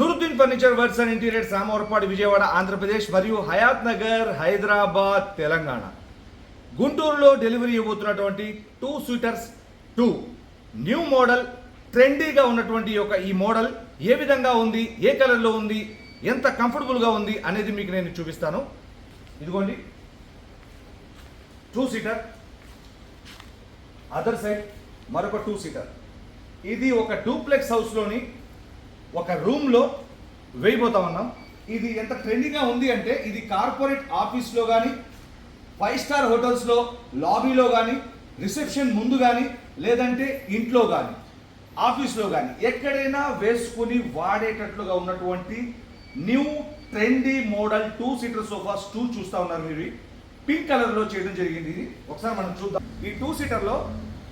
Nuruddin furniture works and interiors Ramavarappadu Vijayawada Andhra Pradesh మరియు హయాత్ నగర్ హైదరాబాద్ తెలంగాణ. గుంటూరులో delivery ఇవ్వబోతున్నటువంటి two seaters too. New model ట్రెండీగా ఉన్నటువంటి యొక్క ఈ మోడల్ ఏ విధంగా ఉంది ఏ కలర్లో ఉంది ఎంత కంఫర్టబుల్గా ఉంది అనేది మీకు నేను చూపిస్తాను. ఇదిగోండి. Two seater. అదర్ సైడ్ మరొక టూ సీటర్. ఇది ఒక డూప్లెక్స్ హౌస్లోని ఒక రూమ్లో వేయబోతా ఉన్నాం. ఇది ఎంత ట్రెండింగ్గా ఉంది అంటే ఇది కార్పొరేట్ ఆఫీస్లో కానీ ఫైవ్ స్టార్ హోటల్స్లో లాబీలో కానీ రిసెప్షన్ ముందు కానీ లేదంటే ఇంట్లో కానీ ఆఫీస్లో కానీ ఎక్కడైనా వేసుకుని వాడేటట్లుగా ఉన్నటువంటి new trendy model two seater sofas too చూస్తా ఉన్నారు మీరు. పింక్ కలర్లో చేయడం జరిగింది ఇది. ఒకసారి మనం చూద్దాం. ఈ టూ సీటర్లో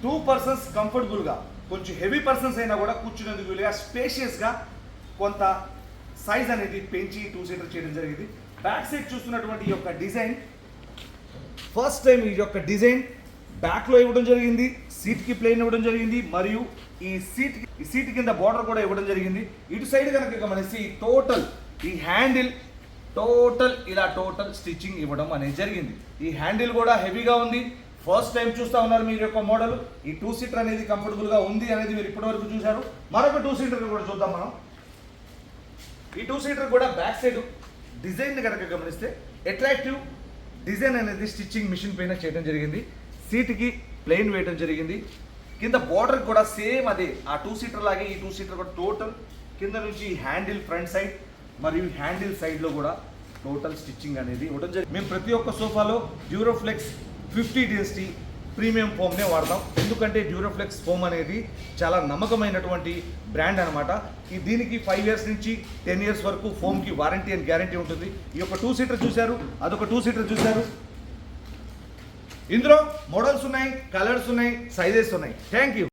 టూ పర్సన్స్ కంఫర్టబుల్గా కొంచెం హెవీ పర్సన్స్ అయినా కూడా కూర్చునేందుకు వీలుగా స్పేషియస్గా కొంత సైజ్ అనేది పెంచి టూ సీటర్ చేయడం జరిగింది. బ్యాక్ సైడ్ చూస్తున్నటువంటి ఈ యొక్క డిజైన్ ఫస్ట్ టైం ఈ యొక్క డిజైన్ బ్యాక్లో ఇవ్వడం జరిగింది సీట్కి ప్లేన్ ఇవ్వడం జరిగింది మరియు ఈ సీట్ ఈ సీట్ కింద బార్డర్ కూడా ఇవ్వడం జరిగింది. ఇటు సైడ్ కనుక గమనిస్తే టోటల్ ఈ హ్యాండిల్ టోటల్ ఇలా టోటల్ స్టిచ్చింగ్ ఇవ్వడం అనేది జరిగింది. ఈ హ్యాండిల్ కూడా హెవీగా ఉంది. ఫస్ట్ టైం చూస్తా ఉన్నారు మీరు యొక్క మోడల్. ఈ టూ సీటర్ అనేది కంఫర్టబుల్గా ఉంది అనేది మీరు ఇప్పటివరకు చూశారు. మరొక టూ సీటర్ కూడా చూద్దాం మనం. ఈ టూ సీటర్ కూడా బ్యాక్ సైడ్ డిజైన్ కనుక గమనిస్తే అట్రాక్టివ్ డిజైన్ అనేది స్టిచ్చింగ్ మిషన్ పైన చేయడం జరిగింది. సీట్కి ప్లెయిన్ వేయడం జరిగింది. కింద బార్డర్ కూడా సేమ్ అదే. ఆ టూ సీటర్ లాగే ఈ టూ సీటర్ కూడా టోటల్ కింద నుంచి హ్యాండిల్ ఫ్రంట్ సైడ్ మరియు హ్యాండిల్ సైడ్లో కూడా టోటల్ స్టిచ్చింగ్ అనేది ఇవ్వడం జరిగింది. మేము ప్రతి ఒక్క సోఫాలో డ్యూరోఫ్లెక్స్ ఫిఫ్టీ డిఎస్టీ ప్రీమియం ఫోమ్నే వాడతాం. ఎందుకంటే డ్యూరోఫ్లెక్స్ ఫోమ్ అనేది చాలా నమ్మకమైనటువంటి బ్రాండ్ అనమాట ఈ దీనికి ఫైవ్ ఇయర్స్ నుంచి టెన్ ఇయర్స్ వరకు ఫోమ్కి వారంటీ అండ్ గ్యారంటీ ఉంటుంది. ఈ యొక్క టూ సీటర్ చూశారు. అదొక టూ సీటర్ చూశారు. ఇందులో మోడల్స్ ఉన్నాయి కలర్స్ ఉన్నాయి సైజెస్ ఉన్నాయి. Thank you.